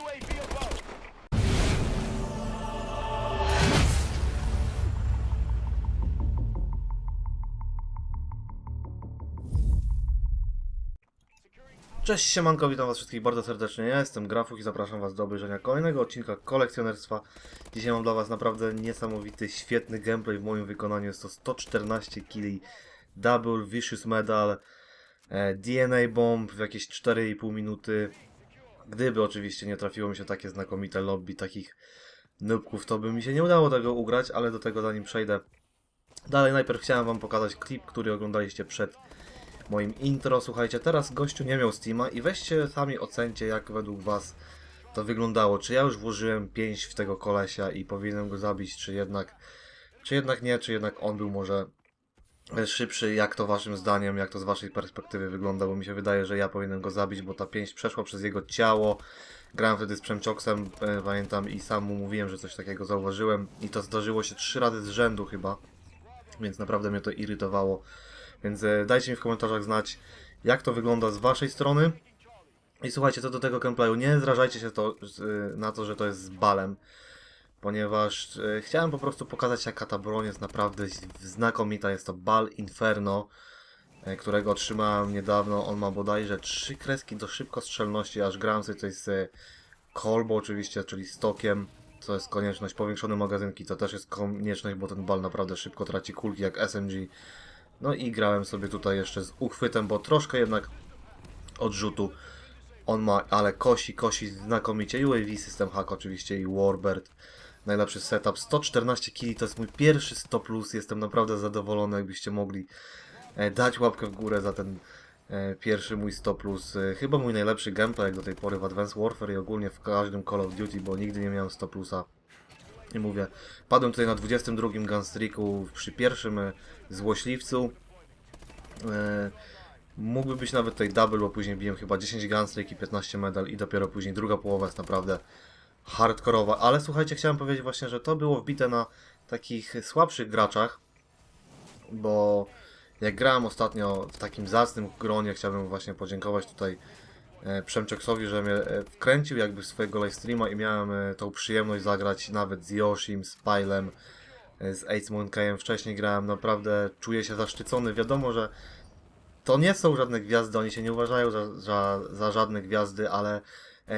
UAV above. Cześć, siemanko, witam was wszystkich bardzo serdecznie, ja jestem Grafuch i zapraszam was do obejrzenia kolejnego odcinka kolekcjonerstwa. Dzisiaj mam dla was naprawdę niesamowity, świetny gameplay w moim wykonaniu. Jest to 114 kili, double, vicious medal, e, DNA bomb w jakieś 4,5 minuty. Gdyby oczywiście nie trafiło mi się takie znakomite lobby takich nubków, to by mi się nie udało tego ugrać, ale do tego zanim przejdę. Dalej najpierw chciałem wam pokazać klip, który oglądaliście przed moim intro. Słuchajcie, teraz gościu nie miał Steama i weźcie sami ocencie, jak według was to wyglądało. Czy ja już włożyłem pięć w tego kolesia i powinienem go zabić, czy jednak, czy jednak nie, czy jednak on był może szybszy, jak to waszym zdaniem, jak to z waszej perspektywy wygląda, bo mi się wydaje, że ja powinienem go zabić, bo ta pięść przeszła przez jego ciało. Grałem wtedy z Przemcioksem, e, pamiętam, i sam mu mówiłem, że coś takiego zauważyłem i to zdarzyło się trzy razy z rzędu chyba, więc naprawdę mnie to irytowało. Więc e, dajcie mi w komentarzach znać, jak to wygląda z waszej strony. I słuchajcie, co do tego gameplayu, nie zrażajcie się to, e, na to, że to jest z balem, ponieważ e, chciałem po prostu pokazać, jaka ta broń jest naprawdę znakomita. Jest to Bal Inferno, e, którego otrzymałem niedawno. On ma bodajże trzy kreski do szybkostrzelności, aż gram sobie coś z kolbo oczywiście, czyli stokiem. To jest konieczność, powiększone magazynki to też jest konieczność, bo ten bal naprawdę szybko traci kulki jak SMG. No i grałem sobie tutaj jeszcze z uchwytem, bo troszkę jednak odrzutu on ma, ale kosi, kosi znakomicie. UAV System Hack oczywiście i Warbird. Najlepszy setup. 114 kg to jest mój pierwszy 100+. Plus. Jestem naprawdę zadowolony, jakbyście mogli e, dać łapkę w górę za ten e, pierwszy mój 100+. Plus. E, chyba mój najlepszy gameplay jak do tej pory w Advanced Warfare i ogólnie w każdym Call of Duty, bo nigdy nie miałem 100+. Plusa. I mówię, padłem tutaj na 22 gunstreaku przy pierwszym złośliwcu. Mógłby być nawet tutaj double, bo później biłem chyba 10 gunstreak i 15 medal i dopiero później druga połowa jest naprawdę hardkorowa. Ale słuchajcie, chciałem powiedzieć właśnie, że to było wbite na takich słabszych graczach, bo jak grałem ostatnio w takim zacnym gronie, chciałbym właśnie podziękować tutaj E, Przemczeksowi, że mnie e, wkręcił jakby w swojego livestreama i miałem e, tą przyjemność zagrać nawet z Yoshim, z Pylem, z Ace Monkeyem. Wcześniej grałem, naprawdę czuję się zaszczycony. Wiadomo, że to nie są żadne gwiazdy, oni się nie uważają za, za, za żadne gwiazdy, ale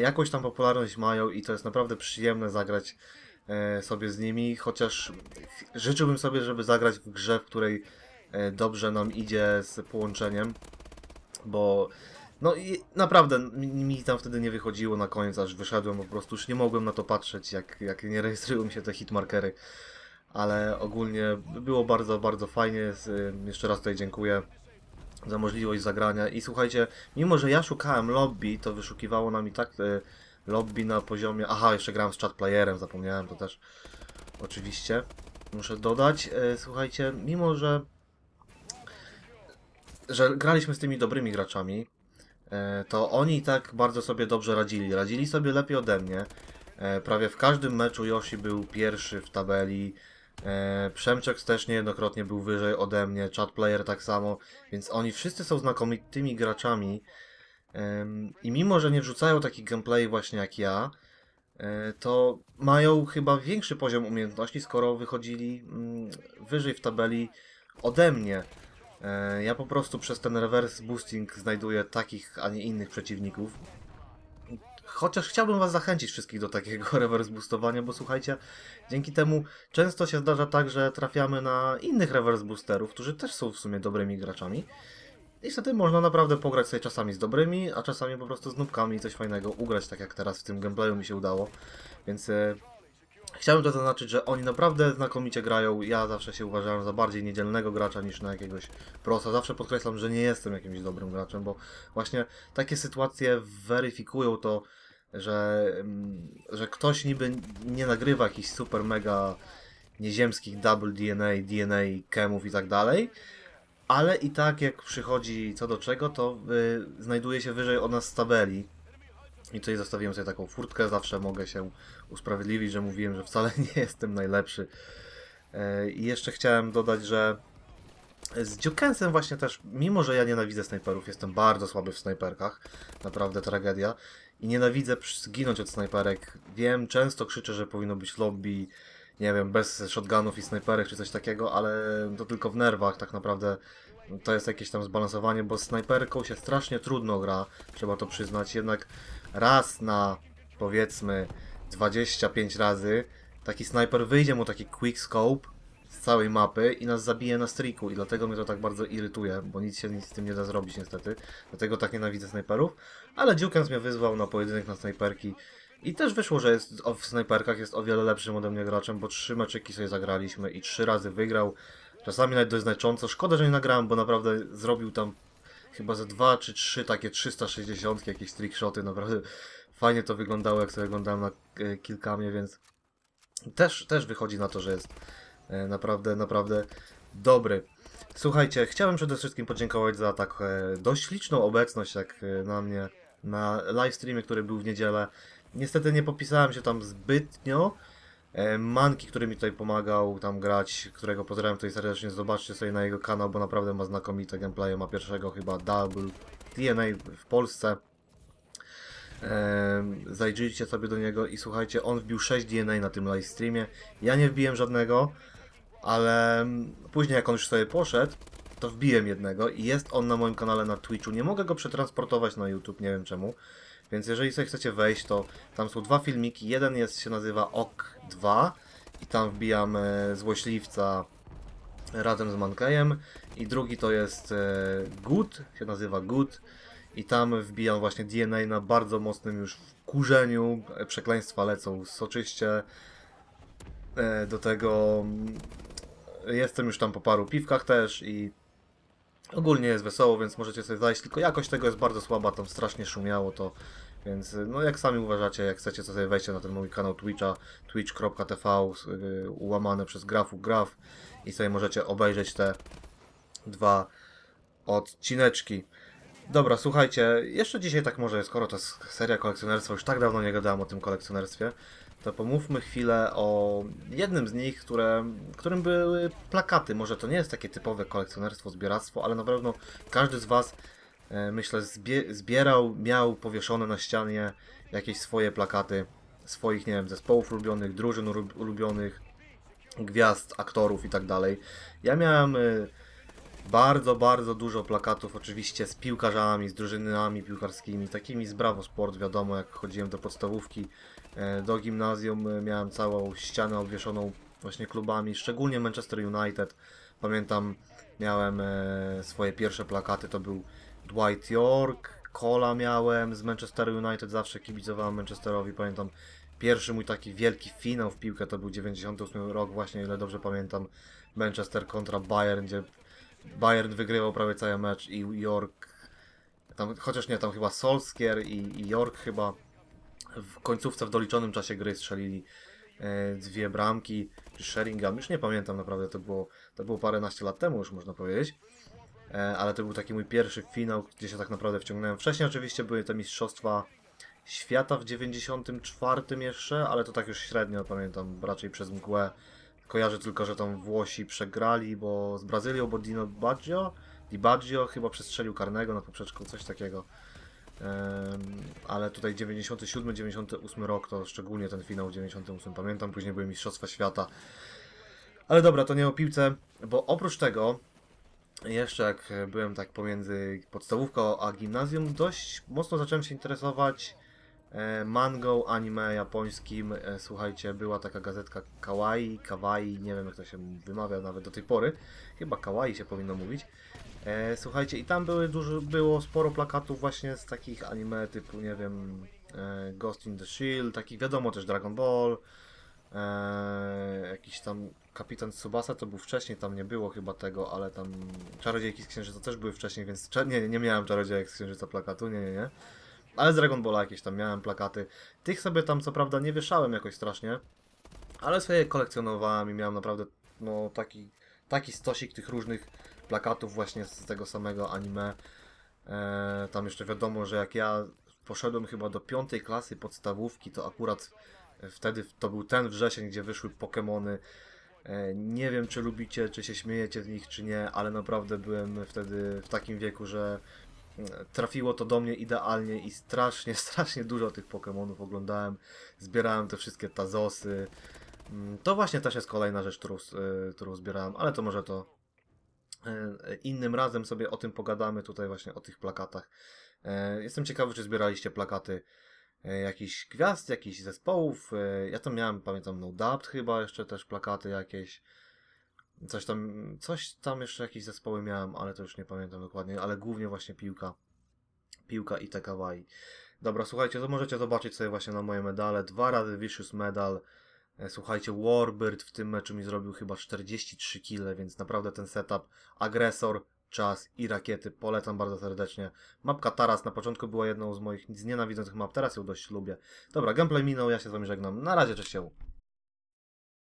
jakąś tam popularność mają i to jest naprawdę przyjemne zagrać sobie z nimi, chociaż życzyłbym sobie, żeby zagrać w grze, w której dobrze nam idzie z połączeniem, bo no i naprawdę mi, tam wtedy nie wychodziło na koniec, aż wyszedłem, po prostu już nie mogłem na to patrzeć, jak, jak nie rejestrują się te hitmarkery. Ale ogólnie było bardzo, bardzo fajnie. Jeszcze raz tutaj dziękuję za możliwość zagrania. I słuchajcie, mimo że ja szukałem lobby, to wyszukiwało nam i tak e, lobby na poziomie... Aha, jeszcze grałem z chatplayerem, zapomniałem to też oczywiście. Muszę dodać, e, słuchajcie, mimo że że graliśmy z tymi dobrymi graczami, E, to oni i tak bardzo sobie dobrze radzili. Radzili sobie lepiej ode mnie. Prawie w każdym meczu Yoshi był pierwszy w tabeli. E, Przemczek też niejednokrotnie był wyżej ode mnie, chat player tak samo, więc oni wszyscy są znakomitymi graczami. I mimo, że nie wrzucają takich gameplay właśnie jak ja, to mają chyba większy poziom umiejętności, skoro wychodzili mm, wyżej w tabeli ode mnie. E, ja po prostu przez ten reverse boosting znajduję takich, a nie innych przeciwników. Chociaż chciałbym Was zachęcić wszystkich do takiego reverse boostowania, bo słuchajcie, dzięki temu często się zdarza tak, że trafiamy na innych reverse boosterów, którzy też są w sumie dobrymi graczami. I wtedy można naprawdę pograć sobie czasami z dobrymi, a czasami po prostu z nubkami i coś fajnego ugrać, tak jak teraz w tym gameplayu mi się udało. Więc e, Chciałbym to zaznaczyć, że oni naprawdę znakomicie grają. Ja zawsze się uważałem za bardziej niedzielnego gracza niż na jakiegoś prosa. Zawsze podkreślam, że nie jestem jakimś dobrym graczem, bo właśnie takie sytuacje weryfikują to, że, mm, że ktoś niby nie nagrywa jakichś super mega nieziemskich double DNA, DNA, kemów i tak dalej, ale i tak jak przychodzi co do czego, to y, znajduje się wyżej od nas z tabeli i tutaj zostawiłem sobie taką furtkę, zawsze mogę się usprawiedliwić, że mówiłem, że wcale nie jestem najlepszy. E, I jeszcze chciałem dodać, że z Dukensem właśnie też, mimo że ja nienawidzę snajperów, jestem bardzo słaby w snajperkach, naprawdę tragedia. I nienawidzę zginąć od snajperek. Wiem, często krzyczę, że powinno być lobby, nie wiem, bez shotgunów i snajperek czy coś takiego, ale to tylko w nerwach tak naprawdę to jest jakieś tam zbalansowanie, bo snajperką się strasznie trudno gra, trzeba to przyznać, jednak raz na powiedzmy 25 razy taki snajper wyjdzie mu taki quick scope z całej mapy i nas zabije na streaku. I dlatego mnie to tak bardzo irytuje, bo nic się nic z tym nie da zrobić niestety, dlatego tak nienawidzę snajperów, ale Dukens mnie wyzwał na pojedynek na snajperki. I też wyszło, że jest w snajperkach jest o wiele lepszym ode mnie graczem, bo trzy meczyki sobie zagraliśmy i trzy razy wygrał, czasami nawet dość znacząco, szkoda, że nie nagrałem, bo naprawdę zrobił tam chyba ze dwa czy trzy takie 360 jakieś trickshoty, naprawdę fajnie to wyglądało, jak sobie oglądałem na e, kilkamie, więc też, też wychodzi na to, że jest naprawdę, naprawdę dobry. Słuchajcie, chciałem przede wszystkim podziękować za tak e, dość liczną obecność jak e, na mnie na live streamie, który był w niedzielę. Niestety nie popisałem się tam zbytnio. E, Manki, który mi tutaj pomagał tam grać, którego pozdrawiam tutaj serdecznie, zobaczcie sobie na jego kanał, bo naprawdę ma znakomite gameplaye, ma pierwszego chyba Double DNA w Polsce. Zajrzyjcie sobie do niego i słuchajcie, on wbił 6 DNA na tym live streamie. Ja nie wbiłem żadnego, ale później jak on już sobie poszedł, to wbiłem jednego i jest on na moim kanale na Twitchu. Nie mogę go przetransportować na YouTube, nie wiem czemu. Więc jeżeli sobie chcecie wejść, to tam są dwa filmiki. Jeden jest, się nazywa OK2 i tam wbijam e, złośliwca razem z Mankejem i drugi to jest e, Good, się nazywa Good i tam wbijam właśnie DNA na bardzo mocnym już wkurzeniu, e, przekleństwa lecą soczyście. E, do tego mm, jestem już tam po paru piwkach też i ogólnie jest wesoło, więc możecie sobie zajść, tylko jakość tego jest bardzo słaba, tam strasznie szumiało to, więc no jak sami uważacie, jak chcecie, to sobie wejście na ten mój kanał Twitcha, twitch.tv yy, ułamane przez grafu graf i sobie możecie obejrzeć te dwa odcineczki. Dobra, słuchajcie, jeszcze dzisiaj tak może, skoro to jest seria kolekcjonerstwa, już tak dawno nie gadałem o tym kolekcjonerstwie, to pomówmy chwilę o jednym z nich, które, którym były plakaty. Może to nie jest takie typowe kolekcjonerstwo, zbieractwo, ale na pewno każdy z Was, e, myślę, zbie zbierał, miał powieszone na ścianie jakieś swoje plakaty swoich, nie wiem, zespołów ulubionych, drużyn ulubionych, gwiazd, aktorów i tak dalej. Ja miałem e, bardzo, bardzo dużo plakatów oczywiście z piłkarzami, z drużynami piłkarskimi, takimi z Bravo Sport, wiadomo, jak chodziłem do podstawówki, e, do gimnazjum e, miałem całą ścianę obwieszoną właśnie klubami, szczególnie Manchester United. Pamiętam, miałem e, swoje pierwsze plakaty, to był Dwight York, Cola miałem z Manchester United, zawsze kibicowałem Manchesterowi, pamiętam pierwszy mój taki wielki finał w piłkę to był 98 rok, właśnie ile dobrze pamiętam, Manchester kontra Bayern, gdzie Bayern wygrywał prawie cały mecz i York, tam, chociaż nie, tam chyba Solskier i, i York chyba w końcówce w doliczonym czasie gry strzelili e, dwie bramki, czy Sheringham, już nie pamiętam naprawdę, to było, to było paręnaście lat temu już można powiedzieć. E, ale to był taki mój pierwszy finał, gdzie się tak naprawdę wciągnąłem. Wcześniej oczywiście były te mistrzostwa świata w 94 jeszcze, ale to tak już średnio pamiętam, raczej przez mgłę Kojarzę tylko, że tam Włosi przegrali, bo z Brazylią, bo Dino Baggio, Di Baggio chyba przestrzelił karnego na poprzeczką, coś takiego. Ale tutaj 97-98 rok to szczególnie ten finał 98 pamiętam, później były Mistrzostwa Świata. Ale dobra, to nie o piłce, bo oprócz tego jeszcze jak byłem tak pomiędzy podstawówką a gimnazjum, dość mocno zacząłem się interesować mango, anime japońskim, e, słuchajcie, była taka gazetka Kawaii, Kawaii, nie wiem jak to się wymawia nawet do tej pory, chyba Kawaii się powinno mówić. E, słuchajcie, i tam były dużo, było sporo plakatów właśnie z takich anime typu, nie wiem, Ghost in the Shield, takich wiadomo też Dragon Ball, jakiś tam Kapitan Tsubasa to był wcześniej, tam nie było chyba tego, ale tam Czarodziejki z Księżyca też były wcześniej, więc nie, nie miałem Czarodziejek z Księżyca plakatu, nie, nie, nie. Ale z Dragon Balla jakieś tam miałem plakaty. Tych sobie tam co prawda nie wieszałem jakoś strasznie, ale sobie kolekcjonowałem i miałem naprawdę no taki, taki stosik tych różnych plakatów właśnie z tego samego anime. Eee, tam jeszcze wiadomo, że jak ja poszedłem chyba do piątej klasy podstawówki, to akurat wtedy to był ten wrzesień, gdzie wyszły Pokémony. Eee, nie wiem, czy lubicie, czy się śmiejecie z nich, czy nie, ale naprawdę byłem wtedy w takim wieku, że trafiło to do mnie idealnie i strasznie, strasznie dużo tych Pokémonów oglądałem. Zbierałem te wszystkie Tazosy. Mm, to właśnie też jest kolejna rzecz, którą, y, którą zbierałem, ale to może to E, Innym razem sobie o tym pogadamy, tutaj właśnie o tych plakatach. E, Jestem ciekawy, czy zbieraliście plakaty e, jakichś gwiazd, jakichś zespołów. E, Ja tam miałem, pamiętam, No Doubt chyba, jeszcze też plakaty jakieś. Coś tam, coś tam jeszcze jakieś zespoły miałem, ale to już nie pamiętam dokładnie, ale głównie właśnie piłka. Piłka i te kawaii. Dobra, słuchajcie, to możecie zobaczyć sobie właśnie na moje medale. Dwa razy Vicious Medal. E, Słuchajcie, Warbird w tym meczu mi zrobił chyba 43 kile, więc naprawdę ten setup, agresor, czas i rakiety polecam bardzo serdecznie. Mapka Taras na początku była jedną z moich znienawidzących map, teraz ją dość lubię. Dobra, gameplay minął, ja się z wami żegnam. Na razie, cześć.